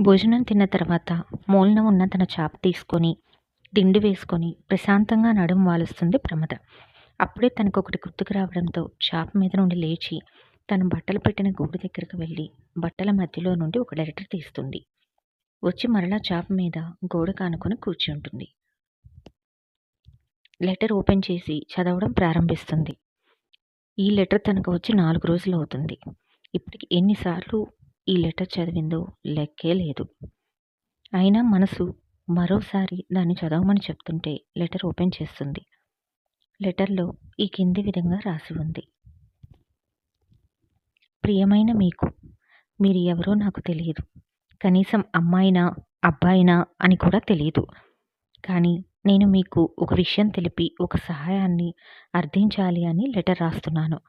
భోజనం తిన్న తర్వాత మూలన ఉన్న తన చాప తీసుకొని దిండు వేసుకొని ప్రశాంతంగా నడుము వాలుస్తుంది ప్రమద. అప్పుడే తనకు ఒకటి గుర్తుకు రావడంతో చాప మీద నుండి లేచి తన బట్టలు పెట్టిన గూడు దగ్గరకు వెళ్ళి బట్టల మధ్యలో నుండి ఒక లెటర్ తీస్తుంది. వచ్చి మరలా చాప మీద గోడ కానుకొని కూర్చుంటుంది. లెటర్ ఓపెన్ చేసి చదవడం ప్రారంభిస్తుంది. ఈ లెటర్ తనకు వచ్చి నాలుగు రోజులు అవుతుంది. ఇప్పటికి ఎన్నిసార్లు ఈ లెటర్ చదివిందో లెక్కే లేదు. అయినా మనసు మరోసారి దాన్ని చదవమని చెప్తుంటే లెటర్ ఓపెన్ చేస్తుంది. లెటర్లో ఈ కింది విధంగా రాసి ఉంది. ప్రియమైన మీకు మీరు ఎవరో నాకు తెలియదు. కనీసం అమ్మాయినా అబ్బాయినా అని కూడా తెలియదు. కానీ నేను మీకు ఒక విషయం తెలిపి ఒక సహాయాన్ని అర్థించాలి అని లెటర్ రాస్తున్నాను.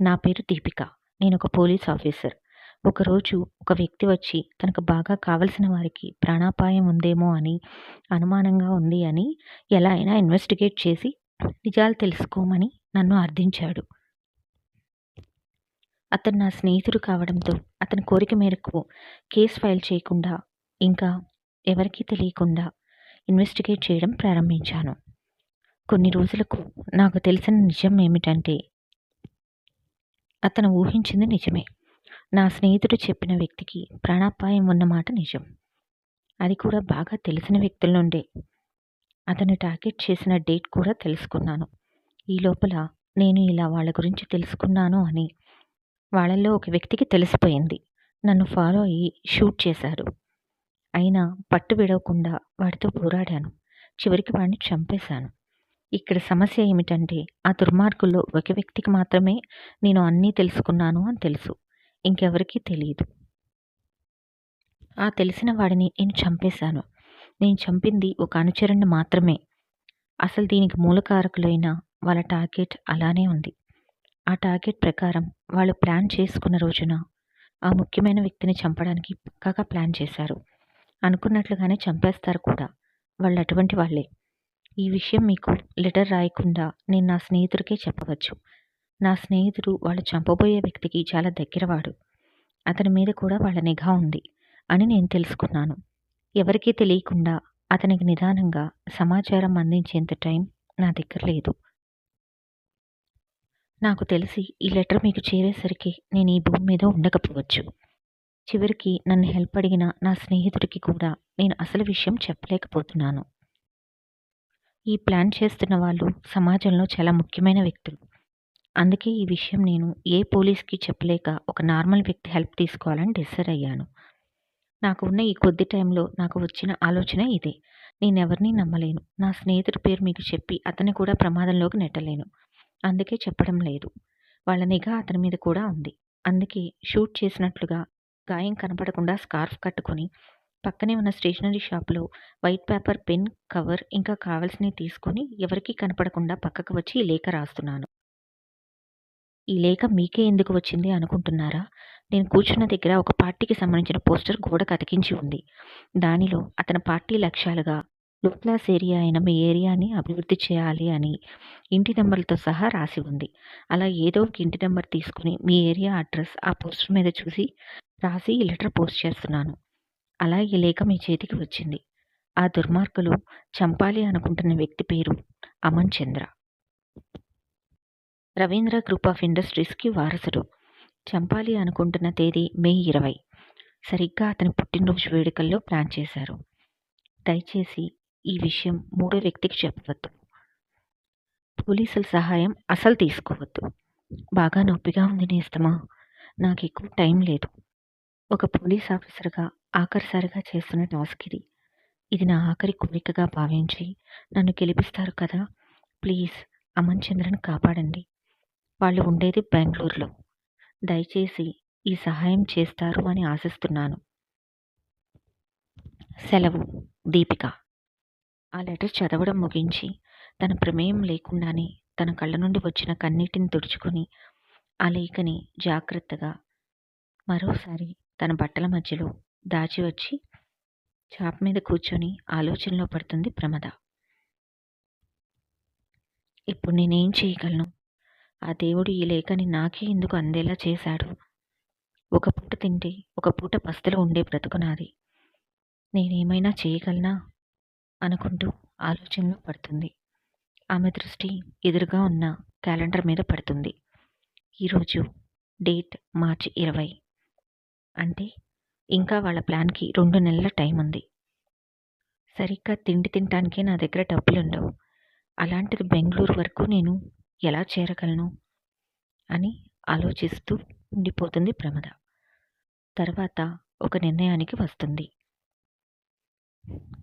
నా పేరు దీపిక. నేను ఒక పోలీస్ ఆఫీసర్. ఒకరోజు ఒక వ్యక్తి వచ్చి తనకు బాగా కావలసిన వారికి ప్రాణాపాయం ఉందేమో అని అనుమానంగా ఉంది అని ఎలా అయినా ఇన్వెస్టిగేట్ చేసి నిజాలు తెలుసుకోమని నన్ను అర్థించాడు అతను నా స్నేహితుడు కావడంతో అతని కోరిక మేరకు కేసు ఫైల్ చేయకుండా ఇంకా ఎవరికీ తెలియకుండా ఇన్వెస్టిగేట్ చేయడం ప్రారంభించాను. కొన్ని రోజులకు నాకు తెలిసిన నిజం ఏమిటంటే అతను ఊహించింది నిజమే. నా స్నేహితుడు చెప్పిన వ్యక్తికి ప్రాణాపాయం ఉన్నమాట నిజం. అది కూడా బాగా తెలిసిన వ్యక్తుల నుండే. అతను టార్గెట్ చేసిన డేట్ కూడా తెలుసుకున్నాను. ఈ లోపల నేను ఇలా వాళ్ళ గురించి తెలుసుకున్నాను అని వాళ్ళల్లో ఒక వ్యక్తికి తెలిసిపోయింది. నన్ను ఫాలో అయ్యి షూట్ చేశారు. అయినా పట్టు విడవకుండా వాడితో పోరాడాను. చివరికి వాడిని చంపేశాను. ఇక్కడ సమస్య ఏమిటంటే ఆ దుర్మార్గుల్లో ఒక వ్యక్తికి మాత్రమే నేను అన్నీ తెలుసుకున్నాను అని తెలుసు. ఇంకెవరికీ తెలియదు ఆ తెలిసిన వాడిని నేను చంపేశాను. నేను చంపింది ఒక అనుచరుణ్ణి మాత్రమే. అసలు దీనికి మూలకారకులైన వాళ్ళ టార్గెట్ అలానే ఉంది. ఆ టార్గెట్ ప్రకారం వాళ్ళు ప్లాన్ చేసుకున్న రోజున ఆ ముఖ్యమైన వ్యక్తిని చంపడానికి పక్కాగా ప్లాన్ చేశారు. అనుకున్నట్లుగానే చంపేస్తారు కూడా. వాళ్ళు అటువంటి వాళ్ళే. ఈ విషయం మీకు లెటర్ రాయకుండా నేను నా స్నేహితుడికే చెప్పవచ్చు. నా స్నేహితుడు వాళ్ళు చంపబోయే వ్యక్తికి చాలా దగ్గరవాడు. అతని మీద కూడా వాళ్ళ నిఘా ఉంది అని నేను తెలుసుకున్నాను. ఎవరికీ తెలియకుండా అతనికి నిదానంగా సమాచారం అందించేంత టైం నా దగ్గర లేదు. నాకు తెలిసి ఈ లెటర్ మీకు చేరేసరికి నేను ఈ భూమి మీద ఉండకపోవచ్చు. చివరికి నన్ను హెల్ప్ అడిగిన నా స్నేహితుడికి కూడా నేను అసలు విషయం చెప్పలేకపోతున్నాను. ఈ ప్లాన్ చేస్తున్న వాళ్ళు సమాజంలో చాలా ముఖ్యమైన వ్యక్తులు. అందుకే ఈ విషయం నేను ఏ పోలీస్కి చెప్పలేక ఒక నార్మల్ వ్యక్తి హెల్ప్ తీసుకోవాలని డిసైడ్ అయ్యాను. నాకు ఉన్న ఈ కొద్ది టైంలో నాకు వచ్చిన ఆలోచన ఇదే. నేను ఎవరిని నమ్మలేను. నా స్నేహితుడి పేరు మీకు చెప్పి అతన్ని కూడా ప్రమాదంలోకి నెట్టలేను. అందుకే చెప్పడం లేదు. వాళ్ళ నిఘా అతని మీద కూడా ఉంది. అందుకే షూట్ చేసినట్లుగా గాయం కనపడకుండా స్కార్ఫ్ కట్టుకొని పక్కనే ఉన్న స్టేషనరీ షాప్లో వైట్ పేపర్ పెన్ కవర్ ఇంకా కావాల్సినవి తీసుకొని ఎవరికీ కనపడకుండా పక్కకు వచ్చి లేఖ రాస్తున్నాను. ఈ లేఖ మీకే ఎందుకు వచ్చింది అనుకుంటున్నారా? నేను కూర్చున్న దగ్గర ఒక పార్టీకి సంబంధించిన పోస్టర్ గోడకు అతికించి ఉంది. దానిలో అతని పార్టీ లక్ష్యాలుగా లో క్లాస్ ఏరియా అయిన మీ ఏరియాని అభివృద్ధి చేయాలి అని ఇంటి నెంబర్లతో సహా రాసి ఉంది. అలా ఏదో ఒక ఇంటి నెంబర్ తీసుకుని మీ ఏరియా అడ్రస్ ఆ పోస్టర్ మీద చూసి రాసి ఈ లెటర్ పోస్ట్ చేస్తున్నాను. అలా ఈ లేఖ మీ చేతికి వచ్చింది. ఆ దుర్మార్గులు చంపాలి అనుకుంటున్న వ్యక్తి పేరు అమన్ చంద్ర. రవీంద్ర గ్రూప్ ఆఫ్ ఇండస్ట్రీస్కి వారసుడు. చంపాలి అనుకుంటున్న తేదీ మే ఇరవై. సరిగ్గా అతని పుట్టినరోజు వేడుకల్లో ప్లాన్ చేశారు. దయచేసి ఈ విషయం మూడో వ్యక్తికి చెప్పవద్దు. పోలీసుల సహాయం అసలు తీసుకోవద్దు. బాగా నొప్పిగా ఉంది నేస్తమా? నాకు ఎక్కువ టైం లేదు. ఒక పోలీస్ ఆఫీసర్గా ఆఖరిసారిగా చేస్తున్న టాస్క్ ఇది. ఇది నా ఆఖరి కోరికగా భావించి నన్ను గెలిపిస్తారు కదా? ప్లీజ్ అమన్ చంద్రను కాపాడండి. వాళ్ళు ఉండేది బెంగళూరులో. దయచేసి ఈ సహాయం చేస్తారు అని ఆశిస్తున్నాను. సెలవు. దీపిక. ఆ లెటర్ చదవడం ముగించి తన ప్రమేయం లేకుండానే తన కళ్ళ నుండి వచ్చిన కన్నీటిని తుడుచుకొని ఆ లేఖని జాగ్రత్తగా మరోసారి తన బట్టల మధ్యలో దాచి వచ్చి చాప మీద కూర్చొని ఆలోచనలో పడుతుంది ప్రమద. ఇప్పుడు నేనేం చేయగలను? ఆ దేవుడు ఈ లేఖని నాకే ఎందుకు అందేలా చేశాడు? ఒక పూట తింటే ఒక పూట పస్తులు ఉండే బ్రతుకు నాది. నేనేమైనా చేయగలనా? అనుకుంటూ ఆలోచనలో పడుతుంది. ఆమె దృష్టి ఎదురుగా ఉన్న క్యాలెండర్ మీద పడుతుంది. ఈరోజు డేట్ మార్చి ఇరవై. అంటే ఇంకా వాళ్ళ ప్లాన్కి రెండు నెలల టైం ఉంది. సరిగ్గా తిండి తినటానికే నా దగ్గర డబ్బులుండవు. అలాంటిది బెంగళూరు వరకు నేను ఎలా చేరగలను అని ఆలోచిస్తూ ఉండిపోతుంది ప్రమద. తర్వాత ఒక నిర్ణయానికి వస్తుంది.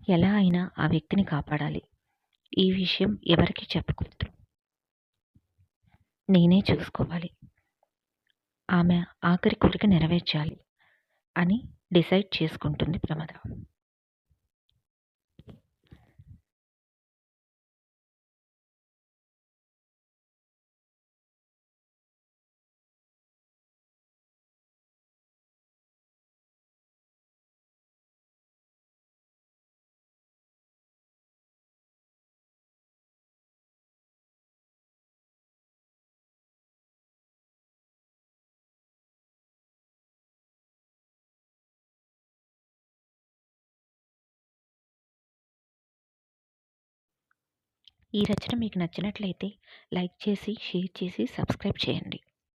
ఎలా అయినా ఆ వ్యక్తిని కాపాడాలి. ఈ విషయం ఎవరికి చెప్పకూడదు. నేనే చూసుకోవాలి. ఆమె ఆఖరి కోరిక నెరవేర్చాలి అని డిసైడ్ చేసుకుంటుంది ప్రమద. ఈ రచన మీకు నచ్చినట్లయితే లైక్ చేసి షేర్ చేసి సబ్స్క్రైబ్ చేయండి.